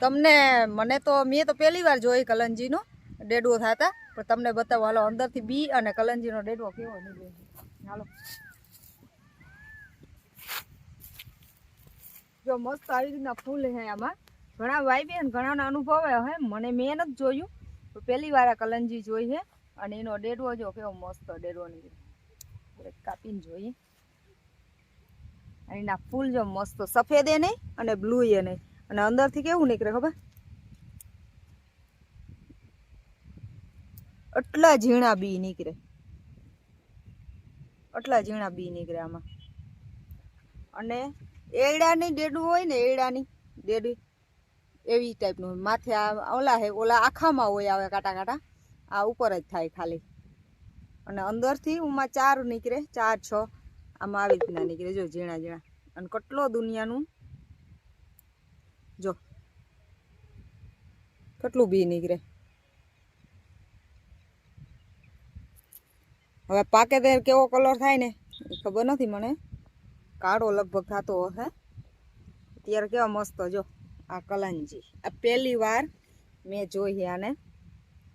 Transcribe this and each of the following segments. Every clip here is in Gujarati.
તમને, મને તો, મેં તો પહેલી વાર જોઈ કલંજીનો ડેડવો થતા. પણ તમને બતાવો, હાલો, અંદરથી બી અને કલંજીનો ડેડવો કેવો નીકળે હાલો. જો મસ્ત આવી રીતના ફૂલ છે આમાં. ઘણા વાઈ અને ઘણાના અનુભવ હે મને મેં નથી જોયું. તો પહેલી વાર આ કલંજી જોઈ છે અને એનો ડેડવો જો કેવો મસ્ત ડેડવો નીકળે કાપીને જોઈએ. અને એના ફૂલ જો મસ્ત, સફેદ એ નહીં અને બ્લુ એ નહીં. અને અંદરથી કેવું નીકળે ખબર? આટલા ઝીણા બી નીકળે. આટલા ઝીણા બી નીકળે આમાં. અને એડાની ડેડું હોય ને એડાની ડેડી, એવી ટાઈપનું. માથે આ ઓલા હે, ઓલા આખામાં હોય આવે કાંટા કાંટા. આ ઉપર જ થાય ખાલી. અને અંદરથી ઉમાં ચાર નીકળે, ચાર છ. આમાં આવી રીતના નીકળે, જો ઝીણા ઝીણા. અને કેટલો દુનિયાનું જો. કેટલું બી નીકળે. હવે પાકે તે કેવો કલર થાય ને, એ ખબર નથી મને. કાળો લગભગ થતો હશે. અત્યારે કેવા મસ્ત જો, આ કલંજી. આ પહેલી વાર મેં જોઈ આને.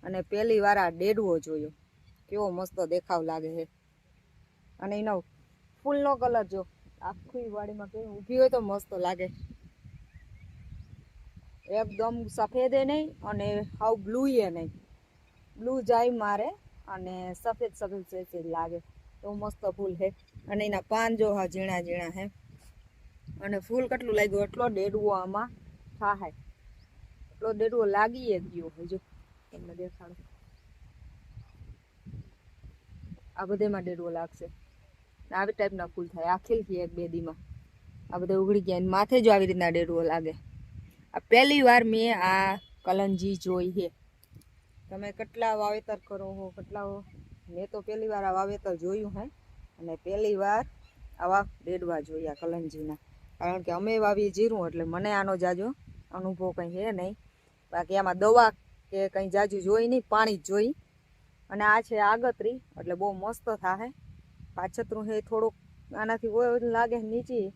અને પહેલી વાર આ ડેડવો જોયો. કેવો મસ્ત દેખાવ લાગે છે. અને એનો ફૂલનો કલર જો, આખી વાડીમાં કેવી ઊભી હોય તો મસ્ત લાગે. એકદમ સફેદે નહીં અને હાવ બ્લુ એ નહીં. બ્લુ જાય મારે અને સફેદ સફેદ સફેદ લાગે. તો મસ્ત ફૂલ છે અને એના પાન જો હા ઝીણા ઝીણા હે. અને ફૂલ કેટલું લાગ્યું? એટલો ડેડવો આમાં થાય એટલો ડેડવો લાગી ગયો હજુ તમને દેખાડો. આ બધેમાં ડેડવો લાગશે. આવી ટાઈપના ફૂલ થાય. આ ખીલથી એક બે દીમાં આ બધા ઉઘડી ગયા માથે જો આવી રીતના ડેડવો લાગે. આ પહેલી વાર મેં આ કલંજી જોઈ છે. તમે કેટલા વાવેતર કરો હો, કેટલા મેં તો પહેલી વાર આ વાવેતર જોયું હે. અને પહેલી વાર આવા ડેડવા જોયા કલંજીના કારણ કે અમે વાવીએ જીરું, એટલે મને આનો જાજો અનુભવ કંઈ છે નહીં. બાકી આમાં દવા કે કંઈ જાજુ જોઈ નહીં, પાણી જ જોઈ. અને આ છે આગતરી, એટલે બહુ મસ્ત થાહે. પાછતરું છે થોડુંક આનાથી લાગે નીચી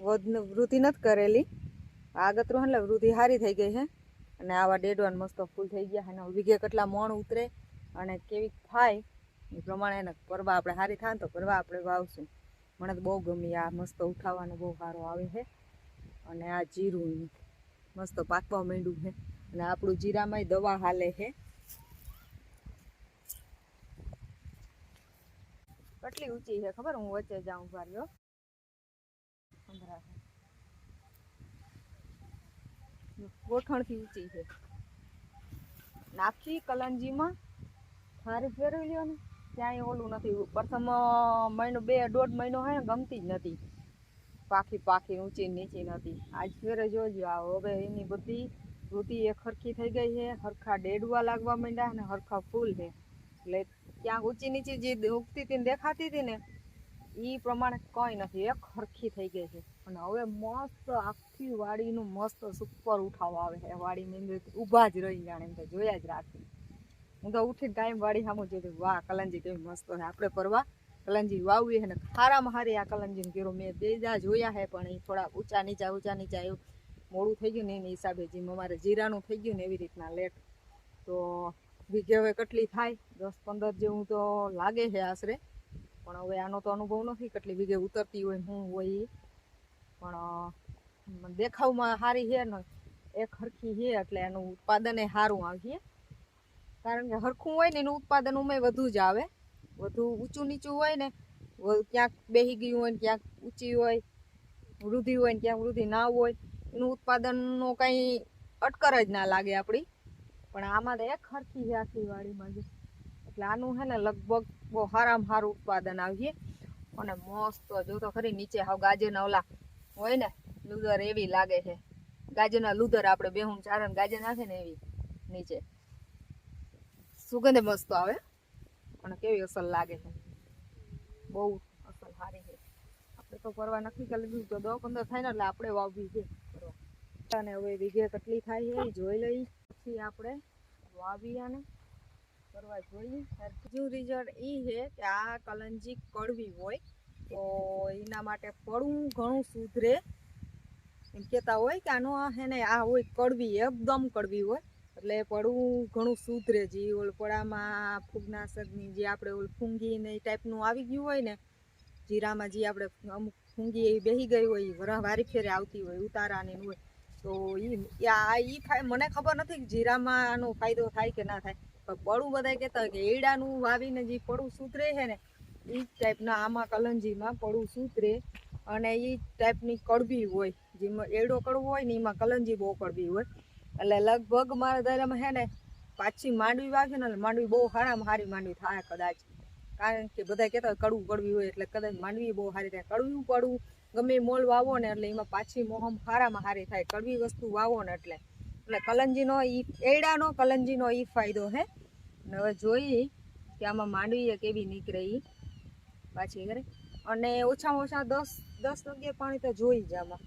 વૃદ્ધિ નથી કરેલી. આગતરું એટલે વૃદ્ધિ સારી થઈ ગઈ છે અને આવા ડેડવાન મસ્ત ફૂલ થઈ ગયા અને વિઘે કેટલા મણ ઉતરે અને કેવી થાય એ પ્રમાણે એને પરવા આપણે સારી થાય તો પરવા આપણે વાવશું. મને તો બહુ ગમી આ મસ્ત ઉઠાવવાનો બહુ સારો આવે છે અને આ જીરું મસ્ત પાકવા માંડ્યું છે અને આપણું જીરામાંય દવા હાલે છે કેટલી ઊંચી છે ખબર? હું વચ્ચે જાઉં ભાર્યો ગોઠણથી ઊંચી છે. નાખી કલંજીમાં હારી ફેરવી લ્યો ને ક્યાંય ઓલું નથી. પ્રથમ મહિનો બે, દોઢ મહિનો હે, ગમતી જ નથી. પાખી પાખી ઊંચી નીચી નથી. આજ ફેરે જોજો આ હવે એની બધી વૃત્તિ એક હરખી થઈ ગઈ છે. હરખા ડેડવા લાગવા માંડ્યા અને હરખા ફૂલ છે. એટલે ક્યાંક ઊંચી નીચી જે ઉગતી હતી ને દેખાતી હતી ને એ પ્રમાણે કંઈ નથી. એક હરખી થઈ ગઈ છે. અને હવે મસ્ત આખી વાડીનું મસ્ત સુપર ઉઠાવ આવે છે. વાડીની અંદર ઊભા જ રહી જાણે એમ તો જોયા જ રાખી. હું તો ઉઠી ટાઈમ વાડી સામું જોઈ વાહ, કલંજી કેવી મસ્ત છે. આપણે પરવા કલંજી વાવીએ છે ને ખારામાં હારી આ કલંજીને કીધું મેં બેજા જોયા છે, પણ એ થોડા ઊંચા નીચા ઊંચા નીચા એવું મોડું થઈ ગયું ને એની હિસાબે જેમ અમારે જીરાનું થઈ ગયું ને એવી રીતના લેટ. તો વીઘે હવે કેટલી થાય? દસ પંદર જેવું તો લાગે છે આશરે. પણ હવે આનો તો અનુભવ નથી, કેટલી વીઘે ઉતરતી હોય હું હોય. પણ દેખાવમાં સારી છે ને, એક હરખી છે એટલે એનું ઉત્પાદન એ સારું આવીએ કારણ કે હરખું હોય ને, એનું ઉત્પાદન ઉમે વધુ જ આવે. વધુ ઊંચું નીચું હોય ને ક્યાંક બેહી ગયું હોય ને, ક્યાંક ઊંચી હોય, વૃદ્ધિ હોય ને, ક્યાંક વૃદ્ધિ ના હોય, એનું ઉત્પાદનનો કંઈ અટકર જ ના લાગે આપણી. પણ આમાં તો એક હરખી છે આખી વાડીમાં જો. એટલે આનું છે ને લગભગ બહુ સારામાં સારું ઉત્પાદન આવીએ. અને મસ્ત જો તો ખરી નીચે હાવ ગાજરના ઓલા હોય ને, લુદર એવી લાગે છે. ગાજરના લુધર આપણે બેહું ચારણ ગાજર નાખે ને એવી નીચે. સુગંધ મસ્ત આવે અને કેવી અસલ લાગે છે. બહુ અસલ સારી છે. આપણે તો ફરવા નક્કી કરી લીધું તો દસ પંદર થાય ને એટલે આપણે વાવવી છે. અને હવે વીઘે કેટલી થાય છે જોઈ લઈ પછી આપણે વાવીએ આને. કરવા જોઈએ. બીજું રિઝલ્ટ એ છે કે આ કલંજી કડવી હોય, તો એના માટે પડવું ઘણું સુધરે. એમ કહેતા હોય કે આનો હે ને, આ હોય કડવી, એકદમ કડવી હોય. એટલે પડવું ઘણું સુધરે. જે ઓલ પડામાં ફૂગનાશકની જે આપણે ઓલ ફૂંગી ને એ ટાઈપનું આવી ગયું હોય ને, જીરામાં જે આપણે અમુક ફૂંગી એવી બેસી ગઈ હોય, એ વરા ફેરે આવતી હોય, ઉતારાની હોય, તો એ આ એ મને ખબર નથી કે જીરામાં આનો ફાયદો થાય કે ના થાય. પડું બધા કહેતા કે એડાનું વાવીને જે પડું સુધરે છે ને એ ટાઈપના આમાં કલંજીમાં પડું સુધરે અને એ ટાઈપની કડવી હોય. જેમાં એડો કડવો હોય ને એમાં કલંજી બહુ કડવી હોય. એટલે લગભગ મારા દાયરામાં છે ને, પાછી માંડવી વાવી ને માંડવી બહુ સારામાં સારી માંડવી થાય કદાચ. કારણ કે બધા કહેતા હોય કડવું કડવી હોય એટલે કદાચ માંડવી બહુ સારી થાય. કડવું પડવું ગમે મોલ વાવો ને એટલે એમાં પાછી મોહમ સારામાં સારી થાય. કડવી વસ્તુ વાવો ને એટલે. એટલે કલંજીનો ઈ એડાનો કલંજીનો ઈ ફાયદો હે. અને હવે જોઈએ કે આમાં માંડવીએ કેવી નીકળે એ પાછી ઘરે અને ઓછામાં ઓછા દસ દસ વાગ્યે પાણી તો જોઈ જ આમાં.